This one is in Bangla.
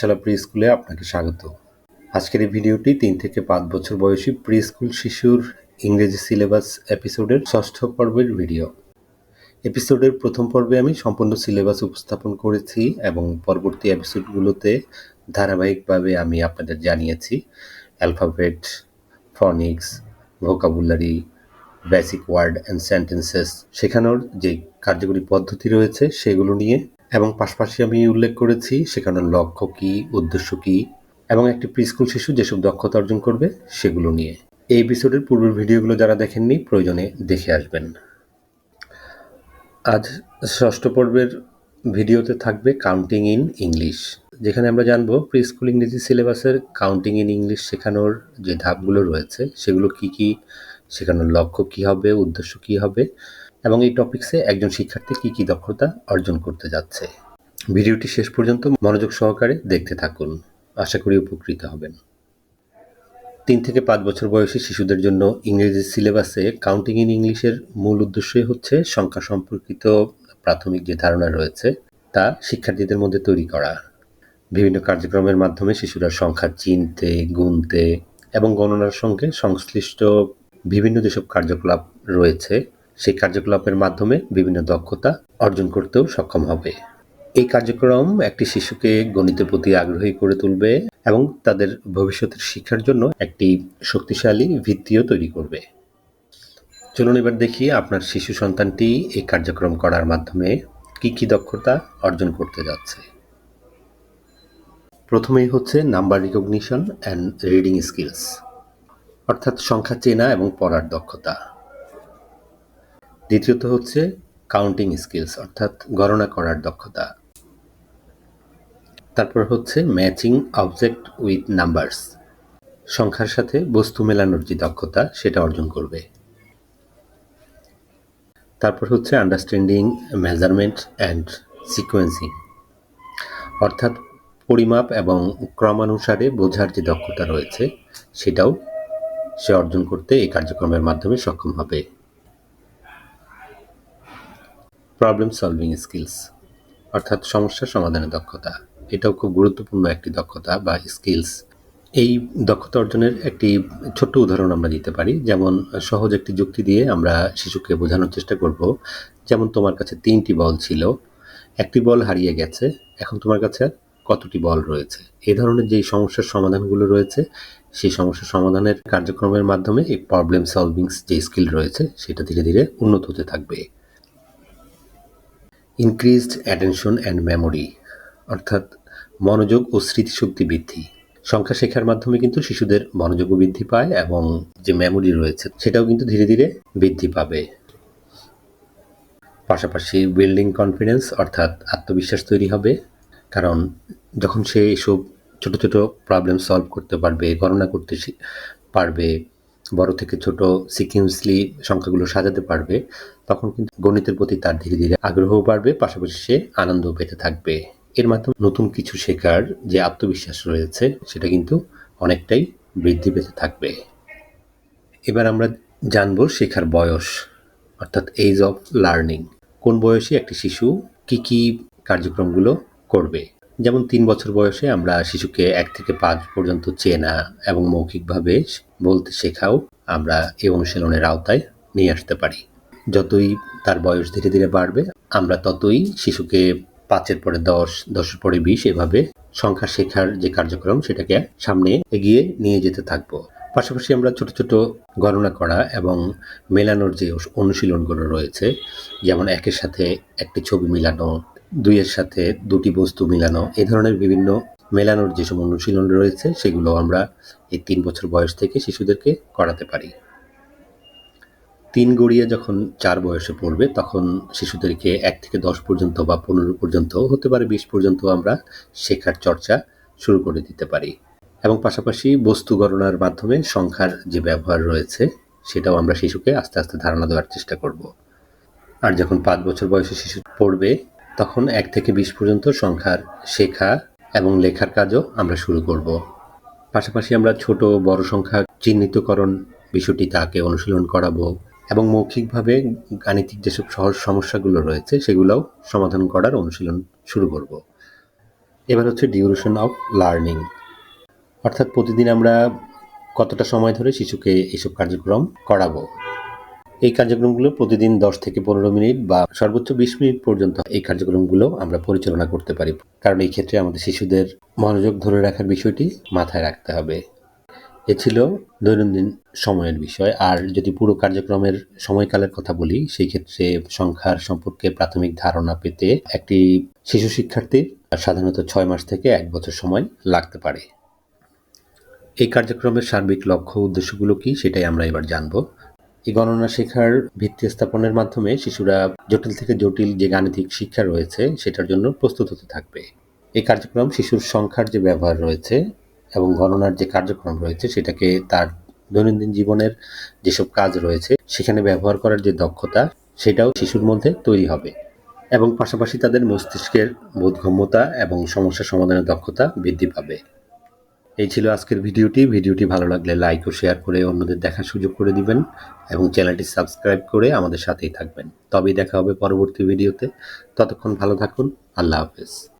পাঠশালা প্রি স্কুলে আপনাকে স্বাগত। আজকের এই ভিডিওটি তিন থেকে পাঁচ বছর বয়সী প্রি স্কুল শিশুর ইংরেজি সিলেবাস এপিসোডের ষষ্ঠ পর্বের ভিডিও। এপিসোডের প্রথম পর্বে আমি সম্পূর্ণ সিলেবাস উপস্থাপন করেছি এবং পরবর্তী এপিসোডগুলোতে ধারাবাহিকভাবে আমি আপনাদের জানিয়েছি alphabet, phonics, vocabulary, basic word and sentences. শেখানোর যে কার্যকরী পদ্ধতি রয়েছে সেগুলো নিয়ে এবং পাশাপাশি আমি উল্লেখ করেছি শেখানোর লক্ষ্য কী, উদ্দেশ্য কী এবং একটি প্রিস্কুল শিশু যেসব দক্ষতা অর্জন করবে সেগুলো নিয়ে। এই এপিসোডের পূর্বের ভিডিওগুলো যারা দেখেননি, প্রয়োজনে দেখে আসবেন। আজ ষষ্ঠ পর্বের ভিডিওতে থাকবে কাউন্টিং ইন ইংলিশ যেখানে আমরা জানব প্রি স্কুল ইংরেজি সিলেবাসের কাউন্টিং ইন ইংলিশ শেখানোর যে ধাপগুলো রয়েছে, সেগুলো কি কি শেখানোর লক্ষ্য কি হবে, উদ্দেশ্য কি হবে এবং এই টপিকসে একজন শিক্ষার্থী কি কি দক্ষতা অর্জন করতে যাচ্ছে। ভিডিওটি শেষ পর্যন্ত মনোযোগ সহকারে দেখতে থাকুন। আশা করি উপকৃত হবেন। তিন থেকে পাঁচ বছর বয়সী শিশুদের জন্য ইংরেজি সিলেবাসে কাউন্টিং ইন ইংলিশের মূল উদ্দেশ্যই হচ্ছে সংখ্যা সম্পর্কিত প্রাথমিক যে ধারণা রয়েছে, তা শিক্ষার্থীদের মধ্যে তৈরি করা। বিভিন্ন কার্যক্রমের মাধ্যমে শিশুরা সংখ্যা চিনতে, গুনতে এবং গণনার সঙ্গে সংশ্লিষ্ট বিভিন্ন যেসব কার্যকলাপ রয়েছে সেই কার্যকলাপের মাধ্যমে বিভিন্ন দক্ষতা অর্জন করতেও সক্ষম হবে। এই কার্যক্রম একটি শিশুকে গণিতের প্রতি আগ্রহী করে তুলবে এবং তাদের ভবিষ্যতের শিক্ষার জন্য একটি শক্তিশালী ভিত্তিও তৈরি করবে। চলুন এবার দেখি আপনার শিশু সন্তানটি এই কার্যক্রম করার মাধ্যমে কি কি দক্ষতা অর্জন করতে যাচ্ছে। প্রথমেই হচ্ছে number recognition and reading skills, অর্থাৎ সংখ্যা চেনা এবং পড়ার দক্ষতা। দ্বিতীয়ত হচ্ছে কাউন্টিং স্কিলস অর্থাৎ গণনা করার দক্ষতা। তারপর হচ্ছে ম্যাচিং অবজেক্ট উইথ নাম্বারস সংখ্যার সাথে বস্তু মেলানোর যে দক্ষতা, সেটা অর্জন করবে। তারপর হচ্ছে আন্ডারস্ট্যান্ডিং মেজারমেন্ট অ্যান্ড সিকোয়েন্সিং অর্থাৎ পরিমাপ এবং ক্রমানুসারে বোঝার যে দক্ষতা রয়েছে, সেটাও সে অর্জন করতে এই কার্যক্রমের মাধ্যমে সক্ষম হবে। প্রবলেম সলভিং স্কিলস অর্থাৎ সমস্যা সমাধানের দক্ষতা। এটাও খুব গুরুত্বপূর্ণ একটি দক্ষতা বা স্কিলস এই দক্ষতা অর্জনের একটি ছোট্ট উদাহরণ আমরা দিতে পারি। যেমন, সহজ একটি যুক্তি দিয়ে আমরা শিশুকে বোঝানোর চেষ্টা করব। যেমন, তোমার কাছে তিনটি বল ছিল, একটি বল হারিয়ে গেছে, এখন তোমার কাছে কতটি বল রয়েছে? এই ধরনের যেই সমস্যার সমাধানগুলো রয়েছে, সেই সমস্যার সমাধানের কার্যক্রমের মাধ্যমে এই প্রবলেম সলভিং যে স্কিল রয়েছে, সেটা ধীরে ধীরে উন্নত হতে থাকবে। ইনক্রিজড অ্যাটেনশন অ্যান্ড মেমোরি অর্থাৎ মনোযোগ ও স্মৃতিশক্তি বৃদ্ধি। সংখ্যা শেখার মাধ্যমে কিন্তু শিশুদের মনোযোগও বৃদ্ধি পায় এবং যে মেমোরি রয়েছে সেটাও কিন্তু ধীরে ধীরে বৃদ্ধি পাবে। পাশাপাশি বিল্ডিং কনফিডেন্স অর্থাৎ আত্মবিশ্বাস তৈরি হবে, কারণ যখন সে এসব ছোট ছোট প্রবলেম সলভ করতে পারবে, গণনা করতে পারবে বড় থেকে ছোট সিকুয়েন্সলি সংখ্যাগুলো সাজাতে পারবে, তখন কিন্তু গণিতের প্রতি তার ধীরে ধীরে আগ্রহও বাড়বে, পাশাপাশি সে আনন্দও পেতে থাকবে। এর মাধ্যমে নতুন কিছু শেখার যে আত্মবিশ্বাস রয়েছে, সেটা কিন্তু অনেকটাই বৃদ্ধি পেতে থাকবে। এবার আমরা জানব শেখার বয়স, অর্থাৎ এজ অফ লার্নিং কোন বয়সে একটি শিশু কি কি কার্যক্রমগুলো করবে? যেমন তিন বছর বয়সে আমরা শিশুকে এক থেকে পাঁচ পর্যন্ত চেনা এবং মৌখিকভাবে বলতে শেখাও আমরা এই অনুশীলনের আওতায় নিয়ে আসতে পারি। যতই তার বয়স ধীরে ধীরে বাড়বে, আমরা ততই শিশুকে পাঁচের পরে দশ, দশের পরে বিশ এভাবে সংখ্যা শেখার যে কার্যক্রম সেটাকে সামনে এগিয়ে নিয়ে যেতে থাকব। পাশাপাশি আমরা ছোট ছোট গণনা করা এবং মেলানোর যে অনুশীলনগুলো রয়েছে, যেমন একের সাথে একটি ছবি মিলানো দুইয়ের সাথে দুটি বস্তু মিলানো এ ধরনের বিভিন্ন মেলানোর যেসব অনুশীলন রয়েছে, সেগুলো আমরা এই তিন বছর বয়স থেকে শিশুদেরকে করাতে পারি। তিন গড়িয়ে যখন চার বয়সে পড়বে, তখন শিশুদেরকে এক থেকে দশ পর্যন্ত বা পনেরো পর্যন্ত, হতে পারে বিশ পর্যন্ত আমরা শেখার চর্চা শুরু করে দিতে পারি। এবং পাশাপাশি বস্তু গণনার মাধ্যমে সংখ্যার যে ব্যবহার রয়েছে, সেটাও আমরা শিশুকে আস্তে আস্তে ধারণা দেওয়ার চেষ্টা করব। আর যখন পাঁচ বছর বয়সে শিশু পড়বে তখন এক থেকে বিশ পর্যন্ত সংখ্যার শেখা এবং লেখার কাজও আমরা শুরু করব। পাশাপাশি আমরা ছোট, বড় সংখ্যা চিহ্নিতকরণ বিষয়টি তাকে অনুশীলন করাবো এবং মৌখিকভাবে গাণিতিক যেসব সহজ সমস্যাগুলো রয়েছে সেগুলোও সমাধান করার অনুশীলন শুরু করব। এবার হচ্ছে ডিউরেশন অফ লার্নিং অর্থাৎ প্রতিদিন আমরা কতটা সময় ধরে শিশুকে এইসব কার্যক্রম করাবো? এই কার্যক্রমগুলো প্রতিদিন দশ থেকে পনেরো মিনিট বা সর্বোচ্চ বিশ মিনিট পর্যন্ত এই কার্যক্রমগুলো আমরা পরিচালনা করতে পারি। কারণ এই ক্ষেত্রে আমাদের শিশুদের মনোযোগ ধরে রাখার বিষয়টি মাথায় রাখতে হবে। এ ছিল দৈনন্দিন সময়ের বিষয়। আর যদি পুরো কার্যক্রমের সময়কালের কথা বলি, সেই ক্ষেত্রে সংখ্যার সম্পর্কে প্রাথমিক ধারণা পেতে একটি শিশু শিক্ষার্থীর সাধারণত ছয় মাস থেকে এক বছর সময় লাগতে পারে। এই কার্যক্রমের সার্বিক লক্ষ্য উদ্দেশ্যগুলো কি, সেটাই আমরা এবার জানব। এই গণনা শেখার ভিত্তি স্থাপনের মাধ্যমে শিশুরা জটিল থেকে জটিল যে গাণিতিক শিক্ষা রয়েছে, সেটার জন্য প্রস্তুত হতে থাকবে। এই কার্যক্রম শিশুর সংখ্যার যে ব্যবহার রয়েছে এবং গণনার যে কার্যক্রম রয়েছে, সেটাকে তার দৈনন্দিন জীবনের যেসব কাজ রয়েছে, সেখানে ব্যবহার করার যে দক্ষতা, সেটাও শিশুর মধ্যে তৈরি হবে। এবং পাশাপাশি তাদের মস্তিষ্কের বোধগম্যতা এবং সমস্যা সমাধানের দক্ষতা বৃদ্ধি পাবে। এই ছিল আজকের ভিডিওটি। ভিডিওটি ভালো লাগলে লাইক ও শেয়ার করে অন্যদের দেখার সুযোগ করে দিবেন এবং চ্যানেলটি সাবস্ক্রাইব করে আমাদের সাথেই থাকবেন। তবেই দেখা হবে পরবর্তী ভিডিওতে। ততক্ষণ ভালো থাকুন। আল্লাহ হাফেজ।